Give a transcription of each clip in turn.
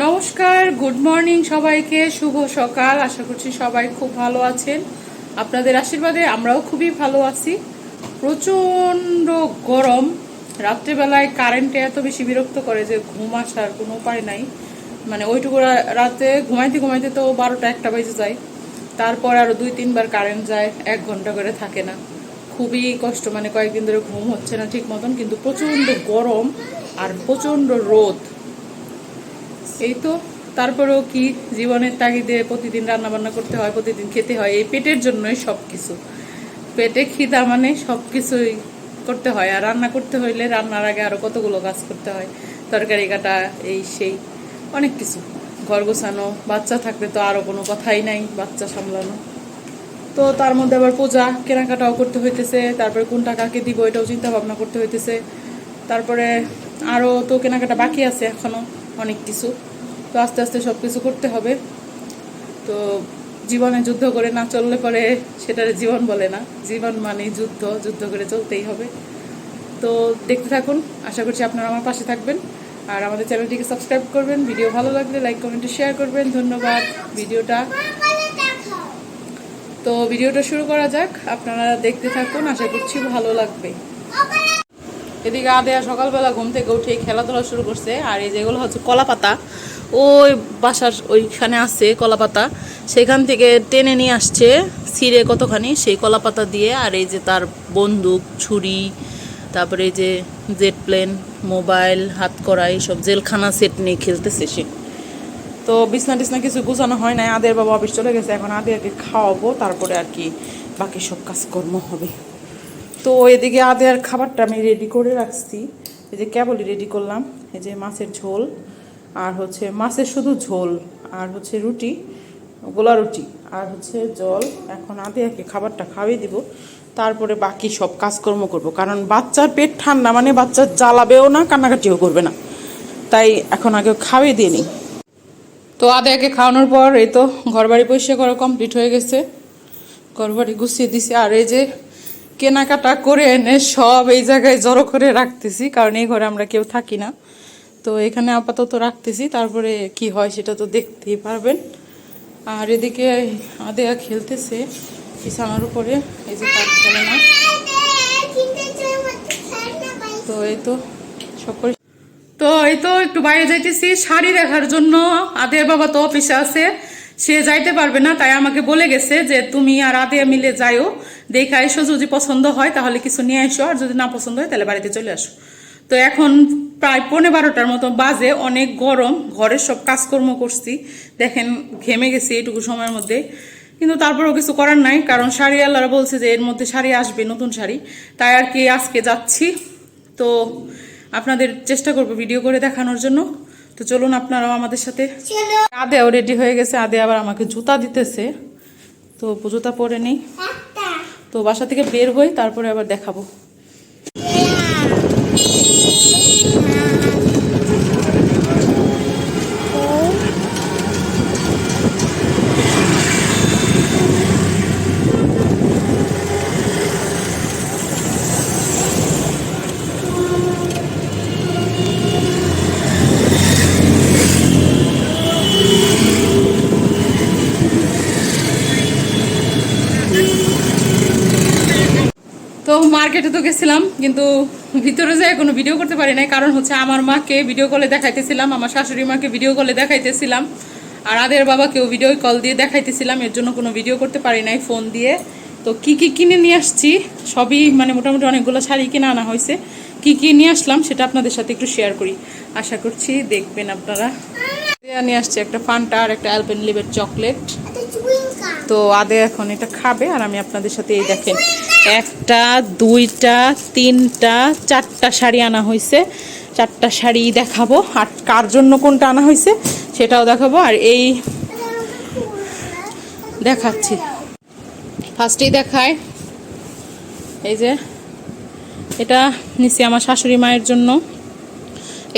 নমস্কার good morning সবাইকে, শুভ সকাল, আশা করছি সবাই খুব ভালো আছেন। আপনাদের আশীর্বাদে আমরাও খুবই ভালো আছি। প্রচণ্ড গরম, রাত্রেবেলায় কারেন্টে এত বেশি বিরক্ত করে যে ঘুম আসার কোনো উপায় নাই। মানে ওইটুকু রাতে ঘুমাইতে ঘুমাইতে তো বারোটা একটা বেজে যায়। তারপর আরও দুই তিনবার কারেন্ট যায়, এক ঘণ্টা করে থাকে না। খুবই কষ্ট মানে কয়েকদিন ধরে ঘুম হচ্ছে না ঠিক মতন, কিন্তু প্রচণ্ড গরম আর প্রচণ্ড রোদ। এই তো, তারপরেও কি জীবনের তাগিদে প্রতিদিন রান্না বান্না করতে হয়, প্রতিদিন খেতে হয়, এই পেটের জন্যই সব কিছু পেটে খিদা মানে সব কিছুই করতে হয়, আর রান্না করতে হইলে রান্নার আগে আরও কতগুলো কাজ করতে হয়, তরকারি কাটা, এই সেই, অনেক কিছু। ঘর গোছানো, বাচ্চা থাকলে তো আরও কোনো কথাই নাই, বাচ্চা সামলানো। তো তার মধ্যে আবার পূজা, কেনাকাটাও করতে হইতেছে, তারপরে কোন টাকাকে দিব এটাও চিন্তা ভাবনা করতে হইতেছে। তারপরে আরও তো কেনাকাটা বাকি আছে এখনও অনেক কিছু। তো আস্তে আস্তে সব কিছু করতে হবে। তো জীবনে যুদ্ধ করে না চললে পরে সেটার জীবন বলে না। জীবন মানে যুদ্ধ যুদ্ধ করে চলতেই হবে। তো দেখতে থাকুন, আশা করছি আপনারা আমার পাশে থাকবেন। আর আমাদের চ্যানেলটিকে সাবস্ক্রাইব করবেন, ভিডিও ভালো লাগলে লাইক, কমেন্টে, শেয়ার করবেন। ধন্যবাদ, ভিডিওটা। তো ভিডিওটা শুরু করা যাক, আপনারা দেখতে থাকুন, আশা করছি ভালো লাগবে। এদিকে আদেয়া সকালবেলা ঘুম থেকে উঠে খেলাধুলা শুরু করছে, আর এই যেগুলো হচ্ছে কলা পাতা ওই বাসার ওইখানে আছে কলাপাতা। সেখান থেকে টেনে নিয়ে আসছে ছিঁড়ে কতখানি সেই কলাপাতা দিয়ে আর এই যে তার বন্দুক, ছুরি, তারপরে এই যে জেট প্লেন, মোবাইল, হাত করা, এইসব জেলখানা সেট নিয়ে খেলতেছে সে। তো বিছনা টিছনা কিছু গুছানো হয় নাই। আদের বাবা অফিস চলে গেছে। এখন আদেরকে খাওয়াবো, তারপরে আর কি বাকি সব কাজকর্ম হবে। তো এদিকে আদের খাবারটা আমি রেডি করে রাখছি। এই যে কেবলই রেডি করলাম। এই যে মাছের ঝোল। আর হচ্ছে মাছের শুধু ঝোল, আর হচ্ছে রুটি, গোলা রুটি, আর হচ্ছে জল। এখন আদেয়াকে খাবারটা খাওয়াই দিব, তারপরে বাকি সব কাজকর্ম করব। কারণ বাচ্চার পেট ঠান্ডা মানে বাচ্চা জ্বালাবেও না, কান্নাকাটিও করবে না। তাই এখন আগে খাওয়িয়ে দিয়ে নিই। তো আদেয়াকে খাওয়ানোর পর এই তো ঘরবাড়ি পরিষ্কার করা কমপ্লিট হয়ে গেছে। ঘরবাড়ি গুছিয়ে দিছি। আর এই যে কেনাকাটা করে এনে সব এই জায়গায় জড়ো করে রাখতেছি, কারণ এই ঘরে আমরা কেউ থাকি না। তো এখানে আপাতত রাখতেছি, তারপরে কি হয় সেটা তো দেখতেই পারবেন। আর এদিকে আদেয়া খেলতেছে বিছানার উপরে, এই যে তার খেলে না। তো এই তো সব তো এই তো একটু বাইরে যাইতেছি, শাড়ি দেখার জন্য। আদের বাবা তো অফিসে আছে, সে যাইতে পারবে না, তাই আমাকে বলে গেছে যে তুমি আর আদিয়া মিলে যাইও। দেখে এসো যদি পছন্দ হয় তাহলে কিছু নিয়ে এসো আর যদি না পছন্দ হয় তাহলে বাড়িতে চলে আসো। তো এখন প্রায় পৌনে বারোটার মতো বাজে অনেক গরম ঘরের সব কাজকর্ম করছি। দেখেন ঘেমে গেছি এইটুকু সময়ের মধ্যে। কিন্তু তারপরেও কিছু করার নাই কারণ শাড়ি আল্লাহরা বলছে যে এর মধ্যে শাড়ি আসবে নতুন শাড়ি। তাই আর কি আজকে যাচ্ছি। তো আপনাদের চেষ্টা করব ভিডিও করে দেখানোর জন্য। তো চলুন আপনারাও আমাদের সাথে। আদেও রেডি হয়ে গেছে আদে আবার আমাকে জুতা দিতেছে। তো জুতা পরে নেই। তো বাসা থেকে বের হই তারপরে আবার দেখাবো। তো মার্কেটে তো গেছিলাম, কিন্তু ভিতরে যেয়ে কোনো ভিডিও করতে পারি নাই। কারণ হচ্ছে আমার মাকে ভিডিও কলে দেখাইতেছিলাম, আমার শাশুড়ি মাকে ভিডিও কলে দেখাইতেছিলাম, আর আদের বাবাকেও ভিডিও কল দিয়ে দেখাইতেছিলাম, এর জন্য কোনো ভিডিও করতে পারি নাই ফোন দিয়ে। তো কি কি কিনে নিয়ে আসছি, সবই মানে মোটামুটি অনেকগুলো শাড়ি কিনে আনা হয়েছে। কি কি নিয়ে আসলাম, সেটা আপনাদের সাথে একটু শেয়ার করি। আশা করছি দেখবেন আপনারা। নিয়ে আসছে একটা ফান্টা আর একটা অ্যালপেন লিভের চকলেট তো আদে এখন এটা খাবে আর আমি আপনাদের সাথে এই দেখেন একটা দুইটা তিনটা চারটা শাড়ি আনা হয়েছে। চারটা শাড়ি দেখাবো আর কার জন্য কোনটা আনা হয়েছে সেটাও দেখাবো। আর এই দেখাচ্ছি। ফার্স্টেই দেখায় এই যে এটা নিছি আমার শাশুড়ি মায়ের জন্য।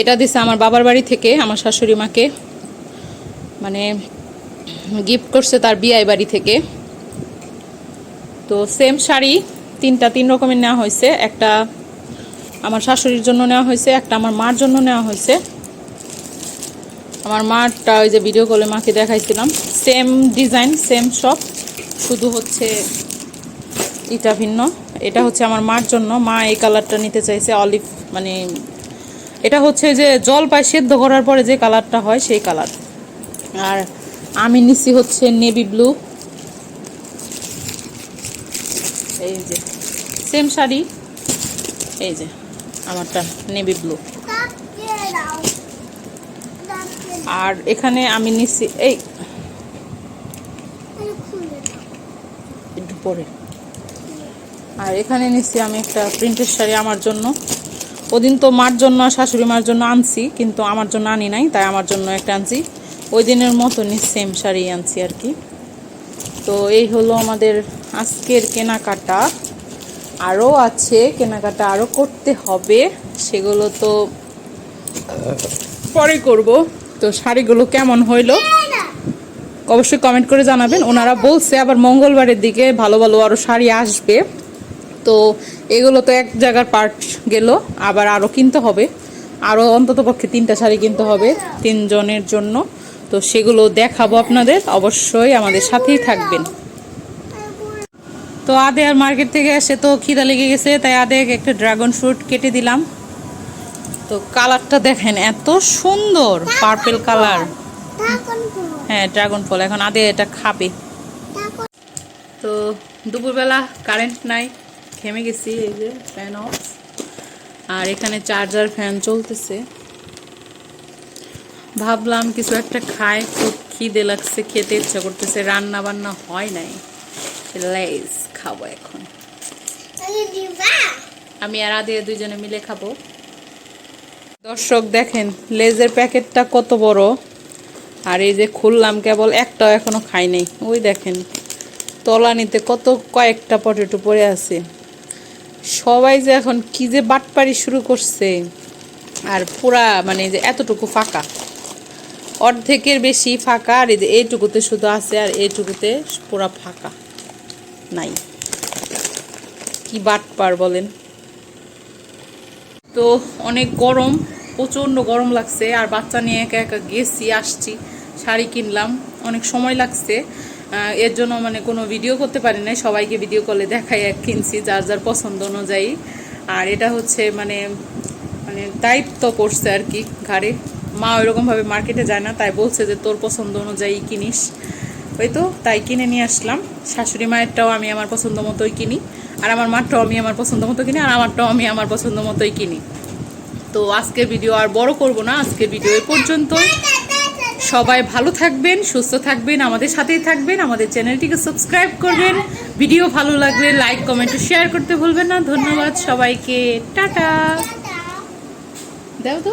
এটা দিছে আমার বাবার বাড়ি থেকে আমার শাশুড়ি মাকে। মানে গিফট করছে তার বিয়াই বাড়ি থেকে। তো সেম শাড়ি, তিনটা তিন রকমের নেওয়া হয়েছে। একটা আমার শাশুড়ির জন্য নেওয়া হয়েছে, একটা আমার মার জন্য নেওয়া হয়েছে। আমার মারটা ওই যে ভিডিও কলে মাকে দেখাইছিলাম। সেম ডিজাইন সেম সব শুধু হচ্ছে এটা ভিন্ন। এটা হচ্ছে আমার মার জন্য। মা এই কালারটা নিতে চাইছে অলিভ মানে এটা হচ্ছে যে জল পায় সেদ্ধ করার পরে যে কালারটা হয় সেই কালার আর আমি নিচ্ছি হচ্ছে নেভি ব্লু। এই যে সেম শাড়ি। এই যে, আমারটা নেভি ব্লু। আর এখানে আমি নিচ্ছি এই, একটু পরে। আর এখানে নিচ্ছি আমি একটা প্রিন্টের শাড়ি আমার জন্য। ওদিন তো মার জন্য শাশুড়ি মার জন্য আনছি, কিন্তু আমার জন্য আনি নাই, তাই আমার জন্য একটা আনছি। ওই দিনের মতনই সেম শাড়ি আনছি আর কি। তো এই হলো আমাদের আজকের কেনাকাটা। আরও আছে, কেনাকাটা আরও করতে হবে, সেগুলো তো পরে করব। তো শাড়িগুলো কেমন হইল? অবশ্যই কমেন্ট করে জানাবেন। ওনারা বলছে আবার মঙ্গলবারের দিকে ভালো ভালো আরও শাড়ি আসবে। তো এগুলো তো এক জায়গার পার্ট গেল, আবার আরও কিনতে হবে। আরও অন্তত পক্ষে তিনটা শাড়ি কিনতে হবে তিনজনের জন্য। তো সেগুলো দেখাবো আপনাদের। অবশ্যই আমাদের সাথেই থাকবেন। তো আদে আর মার্কেট থেকে এসে তো খিদা লেগে গেছে, তাই আদে একটা ড্রাগন ফ্রুট কেটে দিলাম। তো কালারটা দেখেন, এত সুন্দর পার্পেল কালার। হ্যাঁ ড্রাগন ফল, এখন আদে এটা খাবে। তো দুপুরবেলা কারেন্ট নাই, ঘেমে গেছি, এই যে ফ্যান অফ আর এখানে চার্জার ফ্যান চলতেছে। ভাবলাম কিছু একটা খাই খুব খিদে লাগছে খেতে ইচ্ছা করতেছে রান্না বান্না হয় নাই। লেজ খাব এখন। আমি আর আদে দুইজনে মিলে খাব। দর্শক দেখেন লেজের প্যাকেটটা কত বড়। আর এই যে খুললাম কেবল একটাও এখনও খাই নাই। ওই দেখেন তলানিতে কত কয়েকটা পটেটো পড়ে আছে। সবাই যে এখন কি যে বাটপাড়ি শুরু করছে। আর পুরা মানে যে এতটুকু ফাঁকা। অর্ধেকের বেশি ফাঁকা আর এই যে এইটুকুতে শুধু আছে আর এইটুকুতে পুরা ফাঁকা। নাই। কি বাটপার বলেন? তো অনেক গরম প্রচণ্ড গরম লাগছে আর বাচ্চা নিয়ে একা একা গেছি আসছি শাড়ি কিনলাম অনেক সময় লাগছে। এর জন্য মানে কোনো ভিডিও করতে পারি নাই সবাইকে ভিডিও কলে দেখাই এক কিনছি যার যার পছন্দ অনুযায়ী। আর এটা হচ্ছে মানে মানে দায়িত্ব পড়ছে আর কি ঘাড়ে। মা ওইরকমভাবে মার্কেটে যায় না তাই বলছে যে তোর পছন্দ অনুযায়ী কিনিস। ওই তো তাই কিনে নিয়ে আসলাম। শাশুড়ি মায়েরটাও আমি আমার পছন্দ মতোই কিনি আর আমার মারটাও আমি আমার পছন্দ মতো কিনি আর আমারটাও আমি আমার পছন্দ মতোই কিনি। তো আজকের ভিডিও আর বড় করব না আজকের ভিডিও এ পর্যন্তই। সবাই ভালো থাকবেন সুস্থ থাকবেন আমাদের সাথেই থাকবেন আমাদের চ্যানেলটিকে সাবস্ক্রাইব করবেন। ভিডিও ভালো লাগলে লাইক কমেন্ট শেয়ার করতে ভুলবেন না। ধন্যবাদ সবাইকে। টাটা। দাও তো।